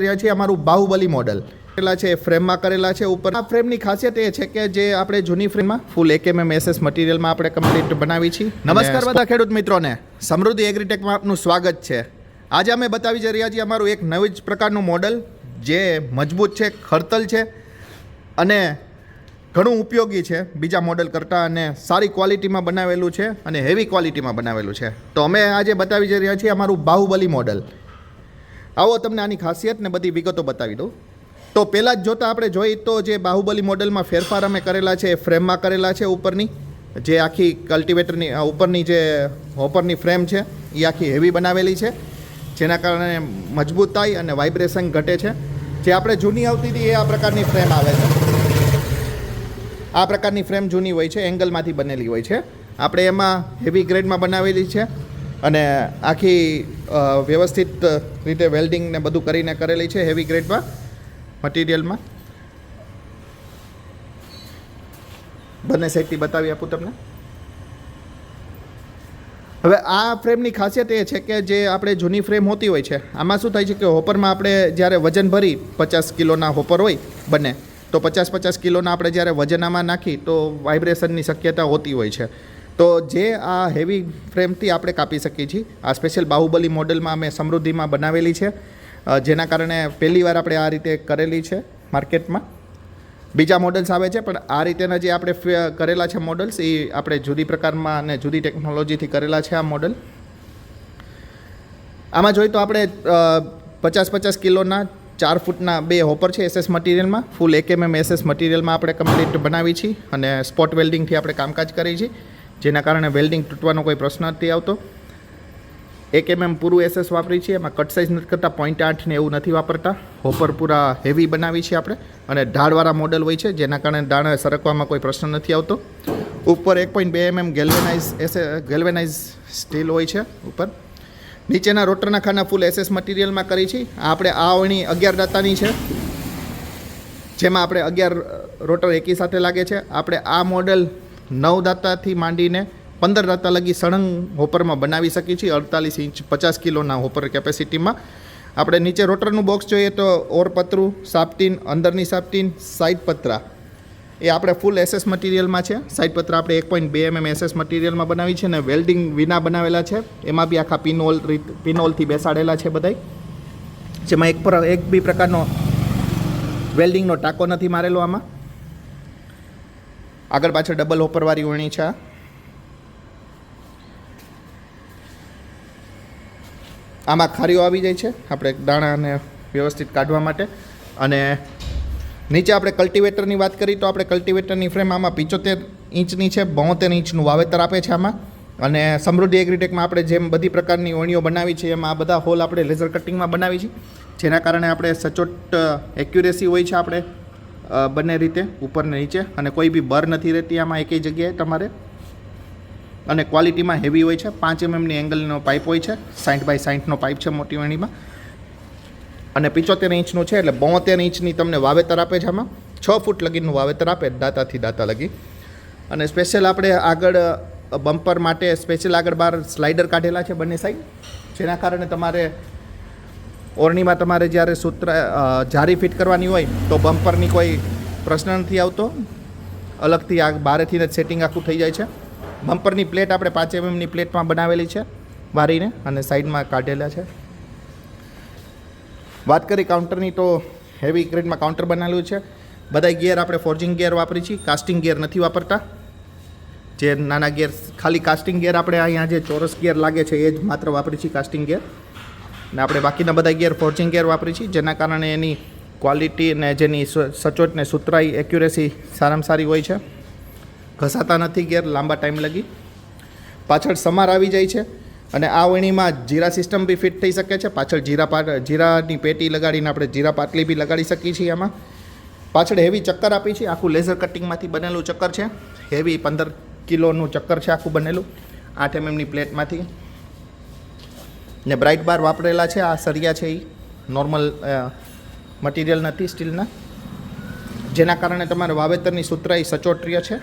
રહ્યા છીએ અમારું બાહુબલી મોડલ. કરેલા છે ફ્રેમમાં કરેલા છે ઉપર. આ ફ્રેમની ખાસિયત એ છે કે જે આપણે જૂની ફ્રેમમાં ફૂલ એકએમએમ એસએસ મટીરિયલમાં આપણે કમ્પ્લીટ બનાવી છીએ. નમસ્કાર બધા ખેડૂત મિત્રોને. સમૃદ્ધિ એગ્રીટેકમાં આપનું સ્વાગત છે. આજે અમે બતાવી જઈ રહ્યા છીએ અમારું એક નવી જ પ્રકારનું મોડલ જે મજબૂત છે ખડતલ છે અને ઘણું ઉપયોગી છે બીજા મોડલ કરતાં અને સારી ક્વોલિટીમાં બનાવેલું છે અને હેવી ક્વોલિટીમાં બનાવેલું છે. તો અમે આજે બતાવી જઈ રહ્યા છીએ અમારું બાહુબલી મોડલ. આવો તમને આની ખાસિયત ને બધી વિગતો બતાવી દઉં. તો પહેલાં જ જોતાં આપણે જોઈ તો જે બાહુબલી મોડલમાં ફેરફાર અમે કરેલા છે, એ ફ્રેમમાં કરેલા છે ઉપરની. જે આખી કલ્ટિવેટરની ઉપરની જે હોપરની ફ્રેમ છે, એ આખી હેવી બનાવેલી છે, જેના કારણે મજબૂતાઈ અને વાઇબ્રેશન ઘટે છે. જે આપણે જૂની આવતી હતી, એ આ પ્રકારની ફ્રેમ આવે છે. આ પ્રકારની ફ્રેમ જૂની હોય છે એંગલમાંથી બનેલી હોય છે. આપણે એમાં હેવી ગ્રેડમાં બનાવેલી છે. અને આખી વ્યવસ્થિત રીતે વેલ્ડિંગ ને બધું કરીને કરેલી છે હેવી ગ્રેડમાં મટીરિયલમાં બંને સાઈડથી બતાવી આપું તમને. હવે આ ફ્રેમની ખાસિયત એ છે કે જે આપણે જૂની ફ્રેમ હોતી હોય છે, આમાં શું થાય છે કે હોપરમાં આપણે જ્યારે વજન ભરી પચાસ કિલોના હોપર હોય બંને, તો પચાસ પચાસ કિલોના આપણે જ્યારે વજન આમાં નાખી તો વાઇબ્રેશનની શક્યતા હોતી હોય છે. તો જે આ હેવી ફ્રેમથી આપણે કાપી શકીએ છીએ, આ સ્પેશિયલ બાહુબલી મોડલમાં અમે સમૃદ્ધિમાં બનાવેલી છે. જેના કારણે પહેલીવાર આપણે આ રીતે કરેલી છે માર્કેટમાં. બીજા મોડલ્સ આવે છે, પણ આ રીતેના જે આપણે કરેલા છે મોડલ્સ એ આપણે જુદી પ્રકારમાં અને જુદી ટેકનોલોજીથી કરેલા છે આ મોડલ આમાં જોઈએ તો આપણે પચાસ પચાસ કિલોના ચાર ફૂટના બે હોપર છે એસએસ મટીરિયલમાં. ફૂલ એક એમએમ એસએસ મટીરિયલમાં આપણે કમ્પ્લીટ બનાવી છીએ અને સ્પોટ વેલ્ડિંગથી આપણે કામકાજ કરીએ છીએ. જેના કારણે વેલ્ડિંગ તૂટવાનો કોઈ પ્રશ્ન નથી આવતો. એક એમએમ પૂરું એસએસ વાપરી છીએ, એમાં કટ સાઇઝ નથી કરતા પોઈન્ટ આઠ ને એવું નથી વાપરતા. હોપર પૂરા હેવી બનાવી છીએ આપણે. અને ઢાળવાળા મોડલ હોય છે, જેના કારણે દાણા સરકવામાં કોઈ પ્રશ્ન નથી આવતો. ઉપર એક પોઈન્ટ બે એમએમ ગેલ્વેનાઇઝ એસે ગેલ્વેનાઇઝ સ્ટીલ હોય છે ઉપર. નીચેના રોટરના ખાના ફૂલ એસએસ મટીરિયલમાં કરી છે આપણે આ વણી અગિયાર દાતાની છે. જેમાં આપણે અગિયાર રોટર એકી સાથે લાગે છે. આપણે આ મોડલ નવ દાતાથી માંડીને પંદર દાતા લગી સળંગ હોપરમાં બનાવી શકીએ છીએ. અડતાલીસ ઇંચ, પચાસ કિલોના હોપર કેપેસિટીમાં. આપણે નીચે રોટરનું બોક્સ જોઈએ તો ઓર પતરું સાપટીન, અંદરની સાપટીન સાઇડ પતરા એ આપણે ફૂલ એસએસ મટીરિયલમાં છે. સાઇડ પત્ર આપણે એક પોઈન્ટ બે એમએમ એસએસ મટીરિયલમાં બનાવી છે અને વેલ્ડિંગ વિના બનાવેલા છે. એમાં બી આખા પિનોલ રીત, પિનોલથી બેસાડેલા છે બધાય. જેમાં એક પર, એક બી પ્રકારનો વેલ્ડિંગનો ટાંકો નથી મારેલો આમાં. આગળ પાછળ ડબલ હોપરવાળી ઓળણી છે. આમાં ખારીઓ આવી જાય છે. આપણે દાણાને વ્યવસ્થિત કાઢવા માટે. અને નીચે આપણે કલ્ટિવેટરની વાત કરી તો આપણે કલ્ટિવેટરની ફ્રેમ આમાં પિચોતેર ઇંચની છે, બોતેર ઇંચનું વાવેતર આપે છે આમાં. અને સમૃદ્ધિ એગ્રીટેકમાં આપણે જેમ બધી પ્રકારની ઓણીઓ બનાવી છે, એમાં આ બધા હોલ આપણે લેઝર કટિંગમાં બનાવી છે. જેના કારણે આપણે સચોટ એક્યુરેસી હોય છે આપણે. બંને રીતે, ઉપર ને નીચે, અને કોઈ બી બર નથી રહેતી આમાં એકેય જગ્યાએ તમારે. અને ક્વોલિટીમાં હેવી હોય છે, પાંચ એમએમની એંગલનો પાઇપ હોય છે સાઠ બાય સાઠનો પાઇપ છે મોટી વણીમાં. અને પિચોતેર ઇંચનું છે, એટલે બોતેર ઇંચની તમને વાવેતર આપે છે આમાં. છ ફૂટ લગીનું વાવેતર આપે, દાતાથી દાતા લગી. અને સ્પેશિયલ આપણે આગળ બમ્પર માટે સ્પેશિયલ આગળ બહાર સ્લાઇડર કાઢેલા છે બંને સાઈડ જેના કારણે તમારે ઓરણીમાં તમારે જ્યારે સૂત્ર જારી ફિટ કરવાની હોય, તો બમ્પરની કોઈ પ્રશ્ન નથી આવતો? અલગથી આ બારેથી જ સેટિંગ આખું થઈ જાય છે. બમ્પરની પ્લેટ આપણે પાંચ એમએમની પ્લેટમાં બનાવેલી છે, વારીને, અને સાઈડમાં કાઢેલા છે. વાત કરી કાઉન્ટરની, તો હેવી ગ્રેડમાં કાઉન્ટર બનાવેલું છે. બધા ગિયર આપણે ફોર્જિંગ ગિયર વાપરી છીએ કાસ્ટિંગ ગિયર નથી વાપરતા. જે નાના ગિયર, ખાલી કાસ્ટિંગ ગિયર આપણે અહીંયા જે ચોરસ ગિયર લાગે છે, એ જ માત્ર વાપરી છીએ કાસ્ટિંગ ગિયર. ને આપણે બાકીના બધા ગિયર ફોર્જિંગ ગિયર વાપરી છીએ, જેના કારણે એની ક્વોલિટી અને જેની સચોટ ને સુતરાઈ, એક્યુરેસી સારામાં સારી હોય છે. ઘસાતા નથી ગિયર, લાંબા ટાઈમ લગી. પાછળ સમાર આવી જાય છે અને આ વણીમાં જીરા સિસ્ટમ બી ફિટ થઈ શકે છે. પાછળ જીરા પાટ, જીરાની પેટી લગાડીને આપણે જીરા પાટલી બી લગાડી શકીએ છીએ આમાં. પાછળ હેવી ચક્કર આપી છે. આખું લેઝર કટિંગમાંથી બનેલું ચક્કર છે. હેવી પંદર કિલોનું ચક્કર છે આખું બનેલું. આઠ એમએમની પ્લેટમાંથી ને બ્રાઇટ બાર વાપરેલા છે, આ સરિયા છે એ નોર્મલ મટીરિયલ નથી સ્ટીલના જેના કારણે તમારે વાવેતરની સૂત્રાઈ સચોટ રહે છે.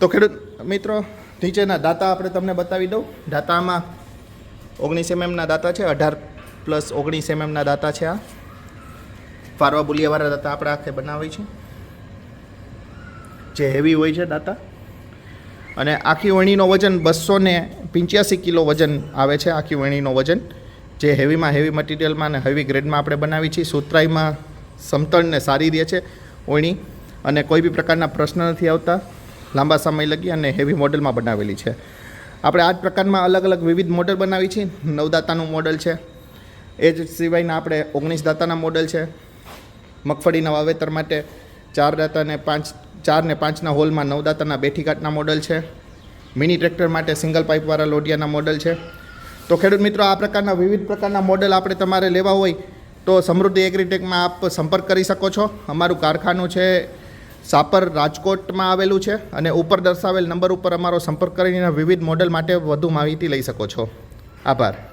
તો ખેડૂત મિત્રો, નીચેના દાતા આપણે તમને બતાવી દઉં. દાતામાં ઓગણીસ એમએમના દાતા છે, અઢાર પ્લસ ઓગણીસ એમએમના દાતા છે આ. ફારવા બુલિયાવાળા દાંતા આપણે આખે બનાવી છે. જે હેવી હોય છે દાંતા. અને આખી વણીનો વજન બસો ને પંચ્યાસી કિલો વજન આવે છે આખી વણીનો વજન, જે હેવીમાં હેવી મટીરિયલમાં અને હેવી ગ્રેડમાં આપણે બનાવી છીએ. સુતરાઈમાં સમતળને સારી રહે છે વણી અને કોઈ બી પ્રકારના પ્રશ્ન નથી આવતા. લાંબા સમય લગી અને હેવી મોડલમાં બનાવેલી છે. આપણે આ જ પ્રકારમાં અલગ અલગ વિવિધ મોડલ બનાવી છીએ. નવદાતાનું મોડલ છે. એ જ સિવાયના આપણે ઓગણીસ દાતાના મોડલ છે. મગફળીના વાવેતર માટે ચાર દાતા અને પાંચ, ચાર ને પાંચના હોલમાં નવ દાતાના બેઠી કાટના મોડલ છે. મિની ટ્રેક્ટર માટે સિંગલ પાઇપવાળા લોડિયાના મોડલ છે. તો ખેડૂત મિત્રો, આ પ્રકારના વિવિધ પ્રકારના મોડલ આપણે તમારે લેવા હોય તો સમૃદ્ધિ એગ્રીટેકમાં આપ સંપર્ક કરી શકો છો. અમારું કારખાનું છે સાપર રાજકોટમાં આવેલું છે અને ઉપર દર્શાવેલ નંબર ઉપર અમારો સંપર્ક કરીને વિવિધ મોડલ માટે વધુ માહિતી લઈ શકો છો. આભાર.